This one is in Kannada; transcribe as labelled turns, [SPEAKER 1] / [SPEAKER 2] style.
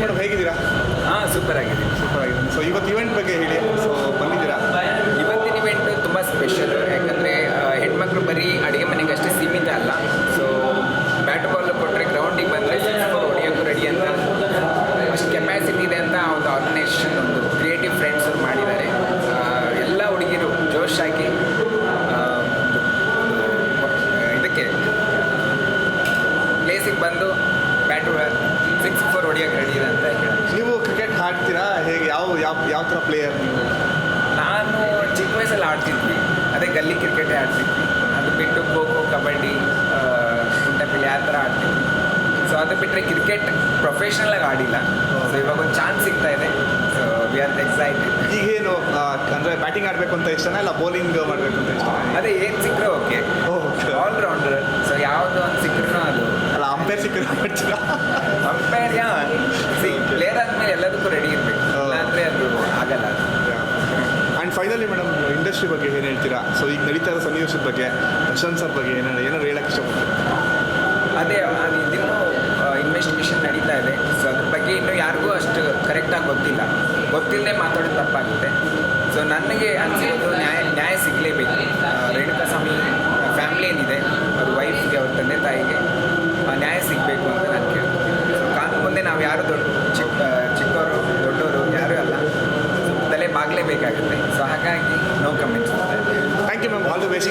[SPEAKER 1] ಮೇಡಮ್ ಹೇಗಿದ್ದೀರಾ?
[SPEAKER 2] ಹಾಂ ಸೂಪರ್ ಆಗಿದೆ
[SPEAKER 1] ಸೂಪರ್ ಆಗಿದೆ. ಸೊ ಇವತ್ತು ಇವೆಂಟ್ ಬಗ್ಗೆ ಹೇಳಿ. ಸೊ ಬಂದಿದ್ದೀರಾ?
[SPEAKER 2] ಇವತ್ತಿನ ಇವೆಂಟು ತುಂಬ ಸ್ಪೆಷಲ್ ಯಾಕಂದರೆ ಹೆಣ್ಮಕ್ಳು ಬರೀ ಅಡುಗೆ ಮನೆಗೆ ಅಷ್ಟೇ ಸೀಮಿತ ಅಲ್ಲ. ಸೊ ಬ್ಯಾಟ್ ಬಾಲ್ ಕೊಟ್ಟರೆ ಗ್ರೌಂಡಿಗೆ ಬಂದರೆ ಹೊಡಿಯೋಕ್ಕೂ ರೆಡಿ ಅಂತ ಅಷ್ಟು ಕೆಪಾಸಿಟಿ ಇದೆ ಅಂತ ಒಂದು ಆರ್ಗನೈಸೇಷನ್ ಒಂದು ಕ್ರಿಯೇಟಿವ್ ಫ್ರೆಂಡ್ಸ್ ಅವ್ರು ಮಾಡಿದ್ದಾರೆ. ಎಲ್ಲ ಹುಡುಗಿರು ಜೋಶ್ ಆಗಿ ಆ, ಒಂದು ಇದಕ್ಕೆ ಪ್ಲೇಸಿಗೆ ಬಂದು ಬ್ಯಾಟು ಸಿಕ್ಸ್ ಫೋರ್ ಹೊಡಿಯೋಕ್ಕೆ ರೆಡಿ ಇದೆ ಅಂತ ಹೇಳಿ
[SPEAKER 1] ನೀವು ಕ್ರಿಕೆಟ್ ಆಡ್ತೀರಾ ಹೇಗೆ? ಯಾವ ಯಾವ ಯಾವ ಥರ ಪ್ಲೇಯರ್ ನೀವು?
[SPEAKER 2] ನಾನು ಚಿಕ್ಕ ವಯಸ್ಸಲ್ಲಿ ಆಡ್ತಿದ್ವಿ. ಅದೇ ಗಲ್ಲಿ ಕ್ರಿಕೆಟೇ ಆಡ್ತಿದ್ವಿ. ಅದು ಬಿಟ್ಟು ಖೋ ಖೋ ಕಬಡ್ಡಿ ಕುಂಟಪಿಲ್ಲಿ ಆ ಥರ ಆಡ್ತಿದ್ವಿ. ಸೊ ಅದು ಬಿಟ್ಟರೆ ಕ್ರಿಕೆಟ್ ಪ್ರೊಫೆಷ್ನಲಾಗಿ ಆಡಿಲ್ಲ. ಸೊ ಇವಾಗ ಒಂದು ಚಾನ್ಸ್ ಸಿಗ್ತಾ ಇದೆ. ಸೊ ವಿ ಆರ್ ಎಕ್ಸೈಟೆಡ್
[SPEAKER 1] ಈಗೇನು ಅಂದರೆ ಬ್ಯಾಟಿಂಗ್ ಆಡಬೇಕು ಅಂತ ಇಷ್ಟನಾ? ಇಲ್ಲ ಬೌಲಿಂಗ್ ಮಾಡಬೇಕು ಅಂತ ಇಷ್ಟ
[SPEAKER 2] ಅದೇ ಏನು ಸಿಕ್ಕರೆ ಓಕೆ
[SPEAKER 1] ಓಕೆ
[SPEAKER 2] ಆಲ್ರೌಂಡರ್ ಸೊ ಯಾವುದು ಒಂದು ಸಿಕ್ಕರೂ ಅದು.
[SPEAKER 1] ಅಲ್ಲ ಅಂಪೇರ್ ಸಿಕ್ಕರೆ ಮಾಡ್ತೀರಾ
[SPEAKER 2] ಅಂಪೈರ್ ಯಾ ಸಿ ಪ್ಲೇಯರ್ ಆದಮೇಲೆ ಎಲ್ಲದಕ್ಕೂ ರೆಡಿ ಇರಬೇಕು
[SPEAKER 1] ಹೌದು.
[SPEAKER 2] ಇಲ್ಲಾಂದರೆ ಅದು ಆಗಲ್ಲ ಅದು
[SPEAKER 1] ಆ್ಯಂಡ್ ಫೈನಲಿ ಮೇಡಮ್ ಇಂಡಸ್ಟ್ರಿ ಬಗ್ಗೆ ಏನು ಹೇಳ್ತೀರಾ? ಸೊ ಈಗ ನಡೀತಾ ಇರೋ ಸನ್ನಿವೇಶದ ಬಗ್ಗೆ, ಪ್ರಶಾಂತ್ ಸರ್ ಬಗ್ಗೆ ಏನಾದ್ರು ಏನಾದ್ರು ಹೇಳಕ್ಕೆ ಇಷ್ಟಪಡ್ತೀರಾ?
[SPEAKER 2] ಅದೇ ನಾನು ಇದನ್ನು ಇನ್ವೆಸ್ಟಿಗೇಷನ್ ನಡೀತಾ ಇದೆ. ಸೊ ಅದ್ರ ಬಗ್ಗೆ ಇನ್ನೂ ಯಾರಿಗೂ ಅಷ್ಟು ಕರೆಕ್ಟಾಗಿ ಗೊತ್ತಿಲ್ಲ. ಗೊತ್ತಿಲ್ಲದೆ ಮಾತಾಡೋದು ತಪ್ಪಾಗುತ್ತೆ. ಸೊ ನನಗೆ ಅನಿಸಿರೋದು ಆಗಲೇಬೇಕಾಗುತ್ತೆ ಸೊ ಹಾಗಾಗಿ no comments thank you ma'am all the best